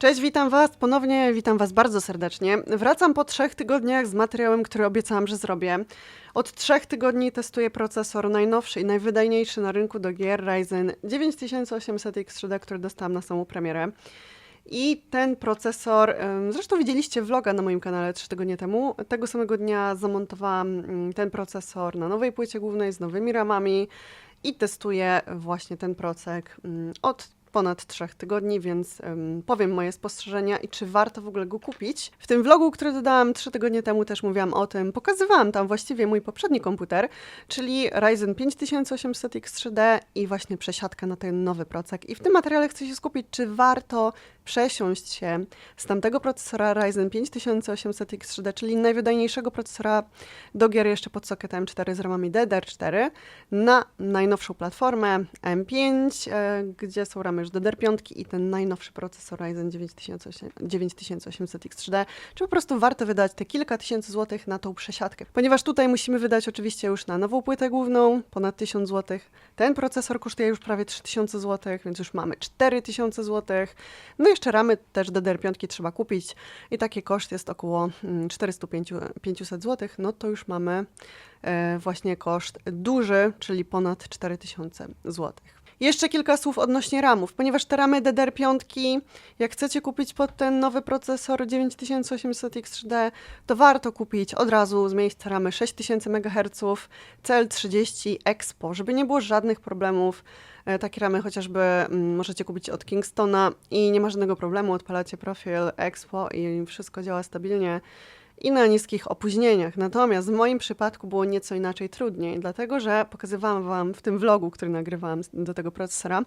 Cześć, witam Was ponownie, witam Was bardzo serdecznie. Wracam po trzech tygodniach z materiałem, który obiecałam, że zrobię. Od trzech tygodni testuję procesor najnowszy i najwydajniejszy na rynku do gier Ryzen 9800X3D, który dostałam na samą premierę. I ten procesor, zresztą widzieliście vloga na moim kanale trzy tygodnie temu. Tego samego dnia zamontowałam mm, ten procesor na nowej płycie głównej z nowymi ramami i testuję właśnie ten procek mm, od ponad trzech tygodni, więc em, powiem moje spostrzeżenia i czy warto w ogóle go kupić. W tym vlogu, który dodałam trzy tygodnie temu, też mówiłam o tym. Pokazywałam tam właściwie mój poprzedni komputer, czyli Ryzen 5800X3D i właśnie przesiadkę na ten nowy procek. I w tym materiale chcę się skupić, czy warto przesiąść się z tamtego procesora Ryzen 5800X3D, czyli najwydajniejszego procesora do gier jeszcze pod sokietem 4 z ramami DDR4 na najnowszą platformę M5, e, gdzie są ramy już DDR5 i ten najnowszy procesor Ryzen 9800 9800X3D, czy po prostu warto wydać te kilka tysięcy złotych na tą przesiadkę. Ponieważ tutaj musimy wydać oczywiście już na nową płytę główną ponad 1000 złotych. Ten procesor kosztuje już prawie 3000 złotych, więc już mamy 4000 złotych. No i jeszcze ramy też DDR5 trzeba kupić i taki koszt jest około mm, 400-500 zł, no to już mamy e, właśnie koszt duży, czyli ponad 4000 złotych. Jeszcze kilka słów odnośnie ramów, ponieważ te ramy DDR5, jak chcecie kupić pod ten nowy procesor 9800X3D, to warto kupić od razu z miejsca ramy 6000 MHz CL30 Expo, żeby nie było żadnych problemów. E, Takie ramy chociażby mm, możecie kupić od Kingstona i nie ma żadnego problemu, odpalacie profil Expo i wszystko działa stabilnie i na niskich opóźnieniach. Natomiast w moim przypadku było nieco inaczej trudniej, dlatego że pokazywałam Wam w tym vlogu, który nagrywałam do tego procesora,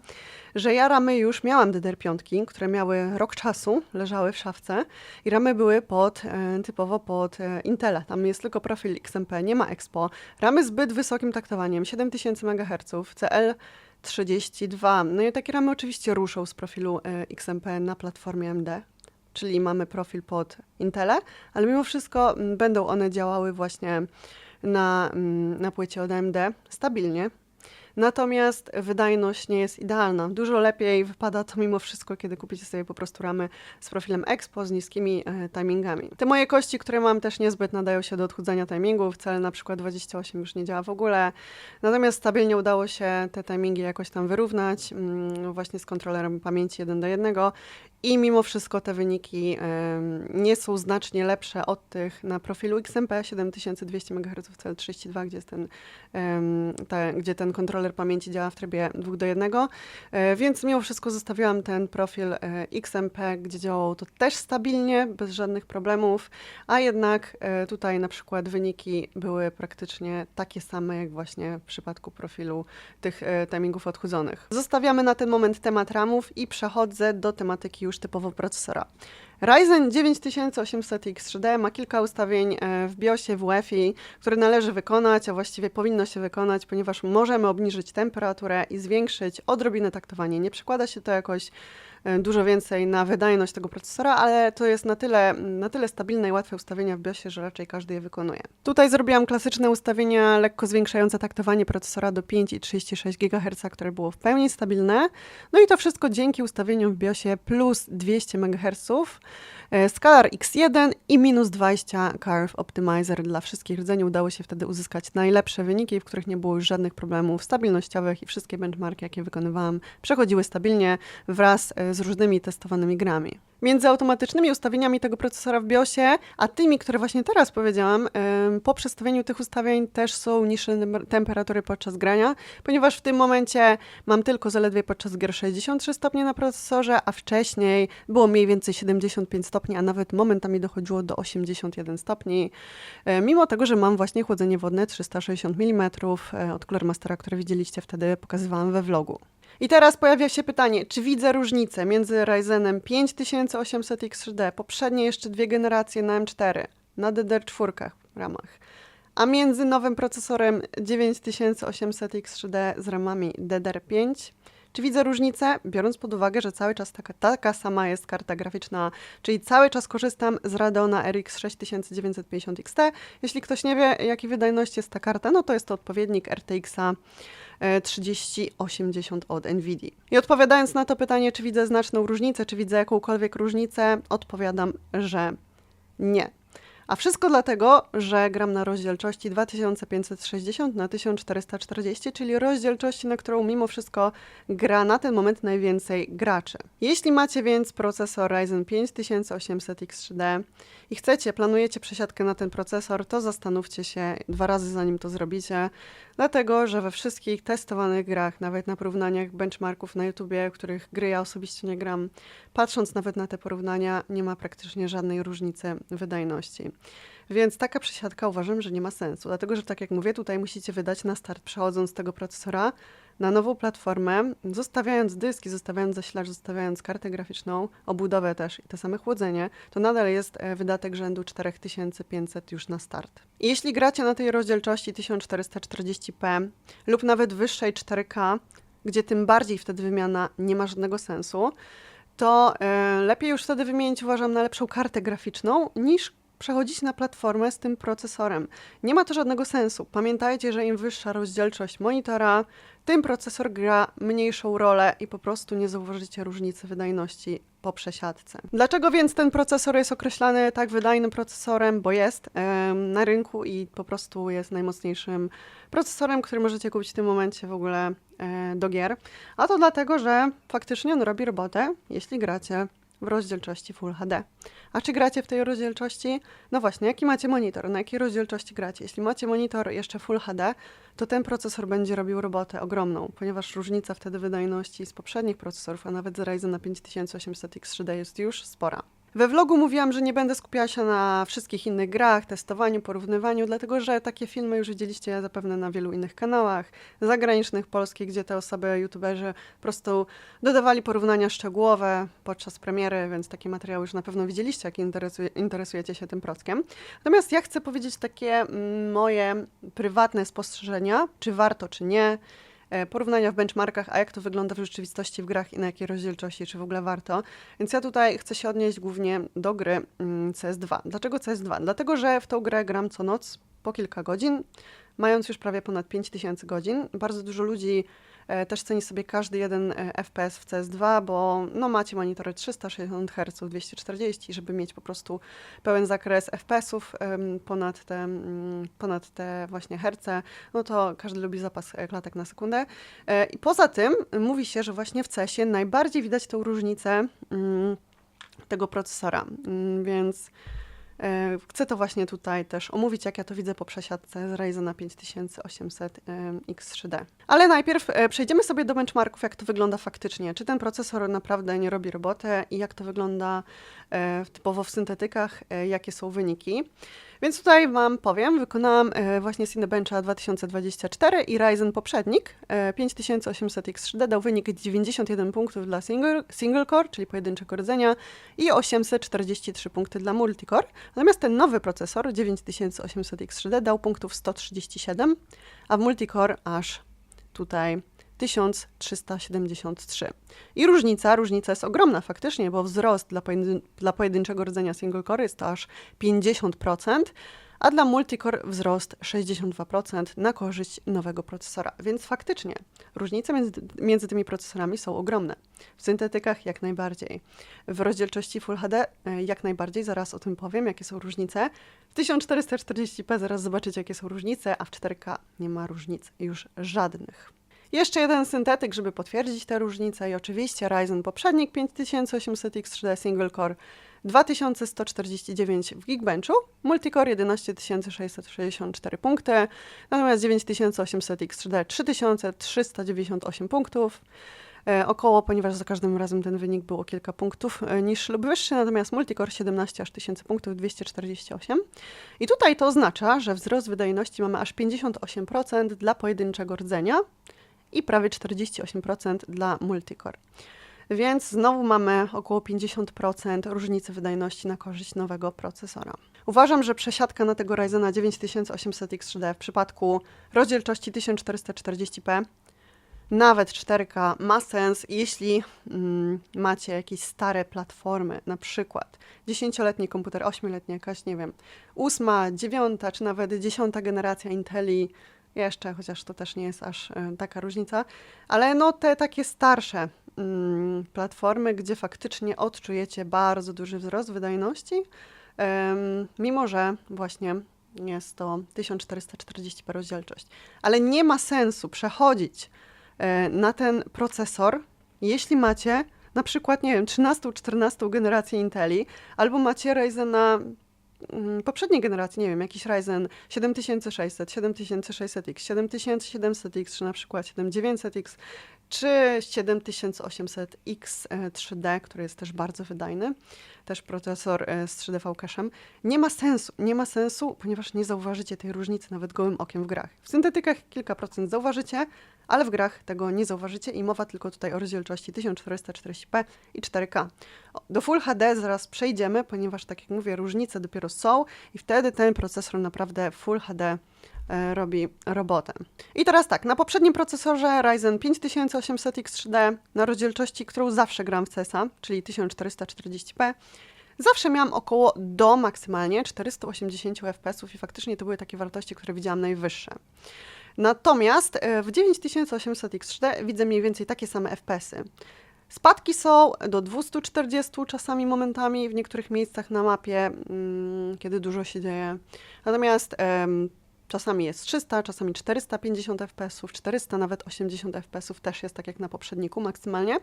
że ja ramy już miałam DDR5, które miały rok czasu, leżały w szafce i ramy były pod, e, typowo pod e, Intela. Tam jest tylko profil XMP, nie ma Expo. Ramy zbyt wysokim taktowaniem, 7000 MHz, CL 32. No i takie ramy oczywiście ruszą z profilu e, XMP na platformie AMD, czyli mamy profil pod Intele, ale mimo wszystko mm, będą one działały właśnie na, mm, na płycie od AMD stabilnie. Natomiast wydajność nie jest idealna. Dużo lepiej wypada to mimo wszystko, kiedy kupicie sobie po prostu ramy z profilem Expo, z niskimi e, timingami. Te moje kości, które mam też niezbyt nadają się do odchudzania timingów, cel na przykład 28 już nie działa w ogóle. Natomiast stabilnie udało się te timingi jakoś tam wyrównać, mm, właśnie z kontrolerem pamięci 1 do 1 i mimo wszystko te wyniki nie są znacznie lepsze od tych na profilu XMP 7200 MHz CL32, gdzie, jest ten, te, gdzie ten kontroler pamięci działa w trybie 2 do 1. E, więc mimo wszystko zostawiłam ten profil e, XMP, gdzie działało to też stabilnie, bez żadnych problemów, a jednak e, tutaj na przykład wyniki były praktycznie takie same jak właśnie w przypadku profilu tych timingów odchudzonych. Zostawiamy na ten moment temat ramów i przechodzę do tematyki już typowo procesora. Ryzen 9800X3D ma kilka ustawień e, w BIOSie, w UEFI, które należy wykonać, a właściwie powinno się wykonać, ponieważ możemy obniżyć temperaturę i zwiększyć odrobinę taktowanie. Nie przekłada się to jakoś dużo więcej na wydajność tego procesora, ale to jest na tyle, na tyle stabilne i łatwe ustawienia w BIOSie, że raczej każdy je wykonuje. Tutaj zrobiłam klasyczne ustawienia lekko zwiększające taktowanie procesora do 5,36 GHz, które było w pełni stabilne. No i to wszystko dzięki ustawieniom w BIOSie plus 200 MHz, e, Scalar X1 i minus 20 Curve Optimizer. Dla wszystkich rdzeni udało się wtedy uzyskać najlepsze wyniki, w których nie było już żadnych problemów stabilnościowych i wszystkie benchmarki, jakie wykonywałam, przechodziły stabilnie wraz e, z różnymi testowanymi grami. Między automatycznymi ustawieniami tego procesora w BIOSie, a tymi, które właśnie teraz powiedziałam, po przestawieniu tych ustawień też są niższe tem- temperatury podczas grania, ponieważ w tym momencie mam tylko zaledwie podczas gier 63 stopnie na procesorze, a wcześniej było mniej więcej 75 stopni, a nawet momentami dochodziło do 81 stopni. E, Mimo tego, że mam właśnie chłodzenie wodne 360 mm e, od Cooler Mastera, które widzieliście wtedy, pokazywałam we vlogu. I teraz pojawia się pytanie, czy widzę różnicę między Ryzenem 5800X3D, poprzednie jeszcze dwie generacje na M4, na DDR4 ramach, a między nowym procesorem 9800X3D z ramami DDR5? Czy widzę różnicę, biorąc pod uwagę, że cały czas taka, taka sama jest karta graficzna, czyli cały czas korzystam z Radeona RX 6950 XT. Jeśli ktoś nie wie, jakiej wydajności jest ta karta, no to jest to odpowiednik RTX-a 3080 od NVIDIA. I odpowiadając na to pytanie, czy widzę znaczną różnicę, czy widzę jakąkolwiek różnicę, odpowiadam, że nie. A wszystko dlatego, że gram na rozdzielczości 2560 na 1440, czyli rozdzielczości, na którą mimo wszystko gra na ten moment najwięcej graczy. Jeśli macie więc procesor Ryzen 5800 X3D i chcecie, planujecie przesiadkę na ten procesor, to zastanówcie się dwa razy zanim to zrobicie, dlatego że we wszystkich testowanych grach, nawet na porównaniach benchmarków na YouTubie, których gry ja osobiście nie gram, patrząc nawet na te porównania, nie ma praktycznie żadnej różnicy wydajności. Więc taka przesiadka uważam, że nie ma sensu, dlatego że tak jak mówię, tutaj musicie wydać na start, przechodząc tego procesora na nową platformę, zostawiając dyski, zostawiając zasilacz, zostawiając kartę graficzną, obudowę też i to same chłodzenie, to nadal jest e, wydatek rzędu 4500 już na start. Jeśli gracie na tej rozdzielczości 1440p lub nawet wyższej 4K, gdzie tym bardziej wtedy wymiana nie ma żadnego sensu, to e, lepiej już wtedy wymienić, uważam, na lepszą kartę graficzną niż przechodzić na platformę z tym procesorem. Nie ma to żadnego sensu. Pamiętajcie, że im wyższa rozdzielczość monitora, tym procesor gra mniejszą rolę i po prostu nie zauważycie różnicy wydajności po przesiadce. Dlaczego więc ten procesor jest określany tak wydajnym procesorem? Bo jest em, na rynku i po prostu jest najmocniejszym procesorem, który możecie kupić w tym momencie w ogóle e, do gier. A to dlatego, że faktycznie on robi robotę, jeśli gracie w rozdzielczości Full HD. A czy gracie w tej rozdzielczości? No właśnie, jaki macie monitor? Na jakiej rozdzielczości gracie? Jeśli macie monitor jeszcze Full HD, to ten procesor będzie robił robotę ogromną, ponieważ różnica wtedy wydajności z poprzednich procesorów, a nawet z Ryzena 5800 X3D jest już spora. We vlogu mówiłam, że nie będę skupiała się na wszystkich innych grach, testowaniu, porównywaniu, dlatego że takie filmy już widzieliście zapewne na wielu innych kanałach zagranicznych, polskich, gdzie te osoby, youtuberzy po prostu dodawali porównania szczegółowe podczas premiery, więc takie materiały już na pewno widzieliście, jak interesuje, interesujecie się tym prockiem. Natomiast ja chcę powiedzieć takie mm, moje prywatne spostrzeżenia, czy warto, czy nie, porównania w benchmarkach, a jak to wygląda w rzeczywistości w grach i na jakiej rozdzielczości, czy w ogóle warto. Więc ja tutaj chcę się odnieść głównie do gry mm, CS2. Dlaczego CS2? Dlatego, że w tą grę gram co noc po kilka godzin, mając już prawie ponad 5000 godzin. Bardzo dużo ludzi e, też ceni sobie każdy jeden e, FPS w CS2, bo no, macie monitory 360 Hz, 240, żeby mieć po prostu pełen zakres FPS-ów ponad te, mm, ponad te właśnie herce, no to każdy lubi zapas e, klatek na sekundę. E, I poza tym mówi się, że właśnie w CS-ie najbardziej widać tą różnicę mm, tego procesora, Mm, więc e, chcę to właśnie tutaj też omówić, jak ja to widzę po przesiadce z Ryzena 5800 em, X3D. Ale najpierw e, przejdziemy sobie do benchmarków, jak to wygląda faktycznie. Czy ten procesor naprawdę nie robi roboty i jak to wygląda e, typowo w syntetykach, e, jakie są wyniki. Więc tutaj Wam powiem, wykonałam e, właśnie Cinebencha 2024 i Ryzen poprzednik e, 5800 X3D dał wynik 91 punktów dla single, single core, czyli pojedynczego rdzenia i 843 punkty dla multicore. Natomiast ten nowy procesor 9800 X3D dał punktów 137, a w multicore aż tutaj 1373. I różnica, różnica jest ogromna faktycznie, bo wzrost dla, pojedyn dla pojedynczego rdzenia single core jest to aż 50%, a dla multicore wzrost 62% na korzyść nowego procesora. Więc faktycznie różnice między, między tymi procesorami są ogromne. W syntetykach jak najbardziej. W rozdzielczości Full HD e, jak najbardziej, zaraz o tym powiem, jakie są różnice. W 1440p zaraz zobaczycie, jakie są różnice, a w 4K nie ma różnic już żadnych. Jeszcze jeden syntetyk, żeby potwierdzić te różnice i oczywiście Ryzen poprzednik 5800 X3D Single Core 2149 w Geekbenchu, Multicore 11664 punkty, natomiast 9800 X3D 3398 punktów. E, około, ponieważ za każdym razem ten wynik był o kilka punktów e, niższy lub wyższy, natomiast Multicore 17 aż 1000 punktów 248. I tutaj to oznacza, że wzrost wydajności mamy aż 58% dla pojedynczego rdzenia i prawie 48% dla multicore. Więc znowu mamy około 50% różnicy wydajności na korzyść nowego procesora. Uważam, że przesiadka na tego Ryzena 9800 X3D w przypadku rozdzielczości 1440p nawet 4K ma sens, jeśli mm, macie jakieś stare platformy, na przykład 10-letni komputer, 8-letni jakaś, nie wiem, 8, 9 czy nawet 10 generacja Inteli Jeszcze, chociaż to też nie jest aż e, taka różnica, ale no te takie starsze mm, platformy, gdzie faktycznie odczujecie bardzo duży wzrost wydajności, mimo że właśnie jest to 1440p rozdzielczość. Ale nie ma sensu przechodzić e, na ten procesor, jeśli macie na przykład, nie wiem, 13-14 generację Inteli, albo macie Ryzena poprzedniej generacji, nie wiem, jakiś Ryzen 7600, 7600X, 7700X, czy na przykład 7900X, czy 7800X e, 3D, który jest też bardzo wydajny, też procesor e, z 3D cache'em. Nie ma sensu, nie ma sensu, ponieważ nie zauważycie tej różnicy nawet gołym okiem w grach. W syntetykach kilka procent zauważycie, ale w grach tego nie zauważycie i mowa tylko tutaj o rozdzielczości 1440p i 4K. O, Do Full HD zaraz przejdziemy, ponieważ tak jak mówię, różnice dopiero są i wtedy ten procesor naprawdę Full HD e, robi robotę. I teraz tak, na poprzednim procesorze Ryzen 5800X 3D na rozdzielczości, którą zawsze gram w CESa, czyli 1440p, zawsze miałam około do maksymalnie 480 fps i faktycznie to były takie wartości, które widziałam najwyższe. Natomiast e, w 9800X3D widzę mniej więcej takie same FPS-y. Spadki są do 240 czasami momentami w niektórych miejscach na mapie, mm, kiedy dużo się dzieje. Natomiast czasami jest 300, czasami 450 fps, 400 nawet 80 fps też jest tak jak na poprzedniku maksymalnie.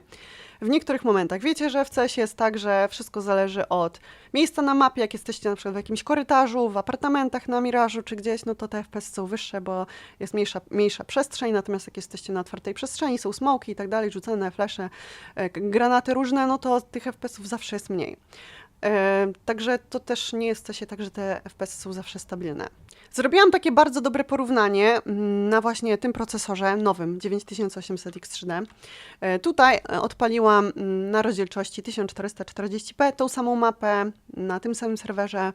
W niektórych momentach wiecie, że w CS jest tak, że wszystko zależy od miejsca na mapie, jak jesteście na przykład w jakimś korytarzu, w apartamentach na Mirażu czy gdzieś, no to te FPS są wyższe, bo jest mniejsza, mniejsza przestrzeń, natomiast jak jesteście na otwartej przestrzeni, są smoki i tak dalej, rzucane flesze, e, granaty różne, no to tych FPS-ów zawsze jest mniej. Także to też nie jest się tak, że te FPS są zawsze stabilne. Zrobiłam takie bardzo dobre porównanie mm, na właśnie tym procesorze nowym 9800X3D. E, Tutaj e, odpaliłam mm, na rozdzielczości 1440p tą samą mapę na tym samym serwerze.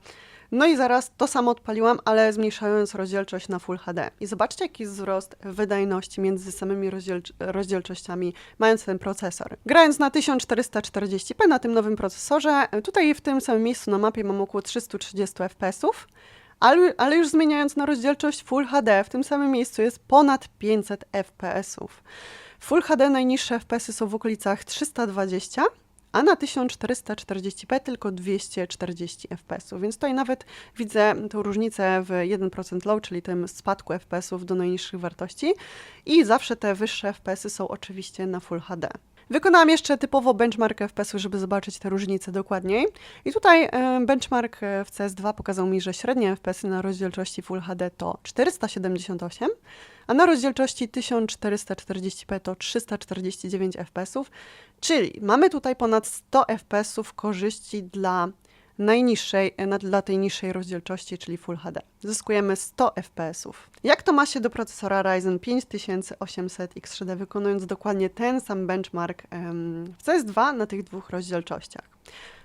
No i zaraz to samo odpaliłam, ale zmniejszając rozdzielczość na Full HD. I zobaczcie, jaki wzrost wydajności między samymi rozdzielcz- rozdzielczościami, mając ten procesor. Grając na 1440p na tym nowym procesorze, tutaj w tym samym miejscu na mapie mam około 330 fps. Ale, ale już zmieniając na rozdzielczość Full HD, w tym samym miejscu jest ponad 500 fps. Full HD najniższe FPS-y są w okolicach 320, a na 1440p tylko 240 fps. Więc tutaj nawet widzę tą różnicę w 1% low, czyli tym spadku FPS-ów do najniższych wartości. I zawsze te wyższe FPS-y są oczywiście na Full HD. Wykonałam jeszcze typowo benchmark FPS-u, żeby zobaczyć te różnice dokładniej. I tutaj e, benchmark w CS2 pokazał mi, że średnie FPS-y na rozdzielczości Full HD to 478, a na rozdzielczości 1440p to 349 fps, czyli mamy tutaj ponad 100 fps korzyści dla najniższej, e, dla tej niższej rozdzielczości, czyli Full HD. Zyskujemy 100 fps. Jak to ma się do procesora Ryzen 5800 X3D, wykonując dokładnie ten sam benchmark w CS2 na tych dwóch rozdzielczościach?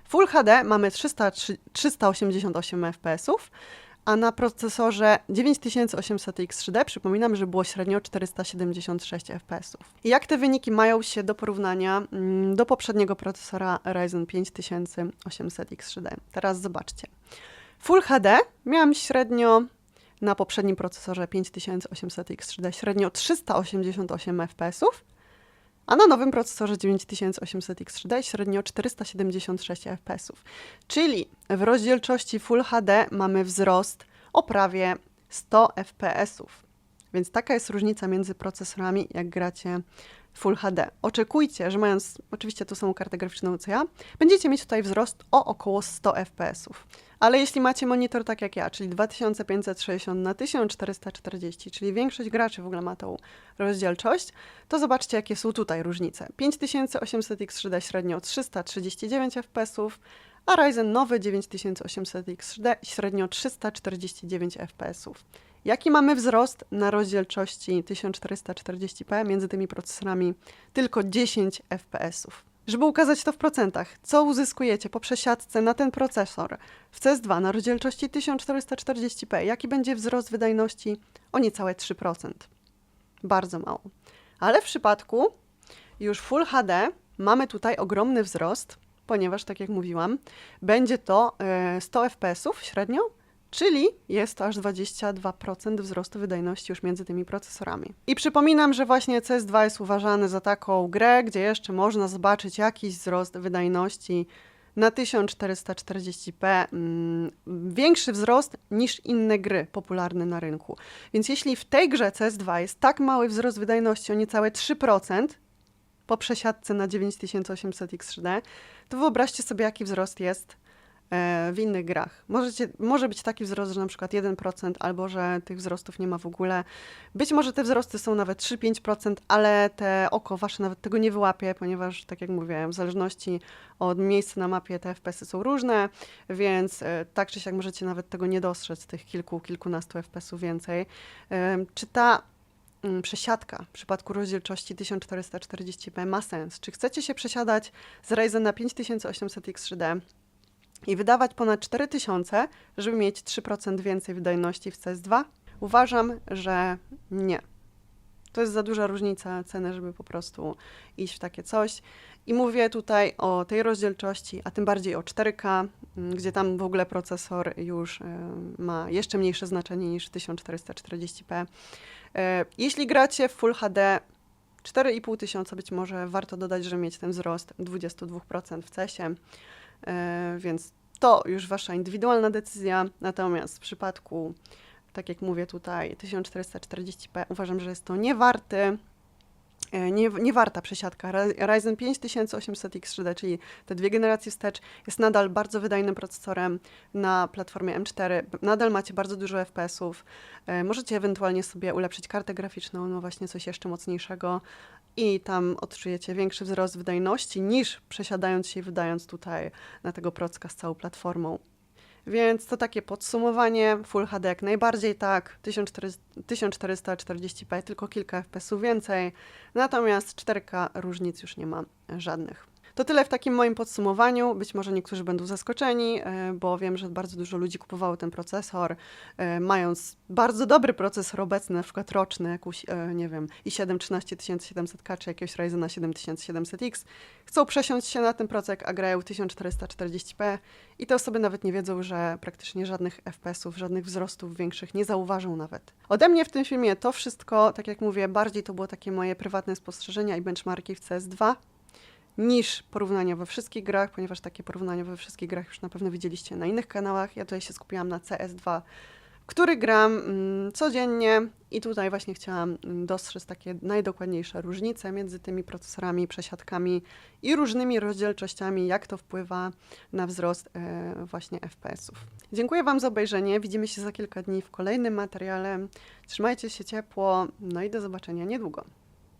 Full HD mamy 300, 388 fps, a na procesorze 9800 X3D przypominam, że było średnio 476 fps. I jak te wyniki mają się do porównania mm, do poprzedniego procesora Ryzen 5800 X3D? Teraz zobaczcie. Full HD miałam średnio na poprzednim procesorze 5800 X3D średnio 388 fps, a na nowym procesorze 9800 X3D średnio 476 fps. Czyli w rozdzielczości Full HD mamy wzrost o prawie 100 fps. Więc taka jest różnica między procesorami, jak gracie Full HD. Oczekujcie, że mając oczywiście tą samą kartę graficzną co ja, będziecie mieć tutaj wzrost o około 100 fps. Ale jeśli macie monitor tak jak ja, czyli 2560 na 1440, czyli większość graczy w ogóle ma tą rozdzielczość, to zobaczcie, jakie są tutaj różnice. 5800 X3D średnio 339 fps, a Ryzen nowy 9800 X3D średnio 349 fps. Jaki mamy wzrost na rozdzielczości 1440p między tymi procesorami? Tylko 10 fps. Żeby ukazać to w procentach, co uzyskujecie po przesiadce na ten procesor w CS2 na rozdzielczości 1440p, jaki będzie wzrost wydajności? O niecałe 3%. Bardzo mało. Ale w przypadku już Full HD mamy tutaj ogromny wzrost, ponieważ, tak jak mówiłam, będzie to e, 100 fps średnio, Czyli jest aż 22% wzrostu wydajności już między tymi procesorami. I przypominam, że właśnie CS2 jest uważany za taką grę, gdzie jeszcze można zobaczyć jakiś wzrost wydajności na 1440p, mm, większy wzrost niż inne gry popularne na rynku. Więc jeśli w tej grze CS2 jest tak mały wzrost wydajności o niecałe 3%, po przesiadce na 9800X3D, to wyobraźcie sobie, jaki wzrost jest w innych grach. Możecie, może być taki wzrost, że na przykład 1%, albo że tych wzrostów nie ma w ogóle. Być może te wzrosty są nawet 3-5%, ale te oko wasze nawet tego nie wyłapie, ponieważ, tak jak mówiłem, w zależności od miejsca na mapie te FPS-y są różne, więc e, tak czy siak możecie nawet tego nie dostrzec, tych kilku, kilkunastu FPS-ów więcej. E, Czy ta mm, przesiadka w przypadku rozdzielczości 1440p ma sens? Czy chcecie się przesiadać z Ryzena 5800X3D i wydawać ponad 4000, żeby mieć 3% więcej wydajności w CS2? Uważam, że nie. To jest za duża różnica ceny, żeby po prostu iść w takie coś. I mówię tutaj o tej rozdzielczości, a tym bardziej o 4K, mm, gdzie tam w ogóle procesor już e, ma jeszcze mniejsze znaczenie niż 1440p. E, Jeśli gracie w Full HD 4,5 tysiąca, być może warto dodać, że mieć ten wzrost 22% w CESie, E, więc to już wasza indywidualna decyzja. Natomiast w przypadku, tak jak mówię tutaj, 1440p uważam, że jest to niewarty, e, nie, nie warta przesiadka. Ry- Ryzen 5800X3D, czyli te dwie generacje wstecz, jest nadal bardzo wydajnym procesorem na platformie M4. Nadal macie bardzo dużo FPS-ów. E, Możecie ewentualnie sobie ulepszyć kartę graficzną, no właśnie coś jeszcze mocniejszego i tam odczujecie większy wzrost wydajności niż przesiadając się i wydając tutaj na tego procka z całą platformą. Więc to takie podsumowanie. Full HD jak najbardziej tak, 1400 1440p tylko kilka FPS-ów więcej, natomiast 4K różnic już nie ma żadnych. To tyle w takim moim podsumowaniu. Być może niektórzy będą zaskoczeni, e, bo wiem, że bardzo dużo ludzi kupowało ten procesor, e, mając bardzo dobry procesor obecny, na przykład roczny, jakąś, e, nie wiem, i7 13700K czy jakiegoś Ryzena 7700X. Chcą przesiąść się na ten procek, a grają 1440p i te osoby nawet nie wiedzą, że praktycznie żadnych FPS-ów, żadnych wzrostów większych nie zauważą nawet. Ode mnie w tym filmie to wszystko, tak jak mówię, bardziej to było takie moje prywatne spostrzeżenia i benchmarki w CS2 niż porównania we wszystkich grach, ponieważ takie porównania we wszystkich grach już na pewno widzieliście na innych kanałach. Ja tutaj się skupiłam na CS2, w który gram mm, codziennie i tutaj właśnie chciałam mm, dostrzec takie najdokładniejsze różnice między tymi procesorami, przesiadkami i różnymi rozdzielczościami, jak to wpływa na wzrost e, właśnie FPS-ów. Dziękuję Wam za obejrzenie. Widzimy się za kilka dni w kolejnym materiale. Trzymajcie się ciepło, no i do zobaczenia niedługo.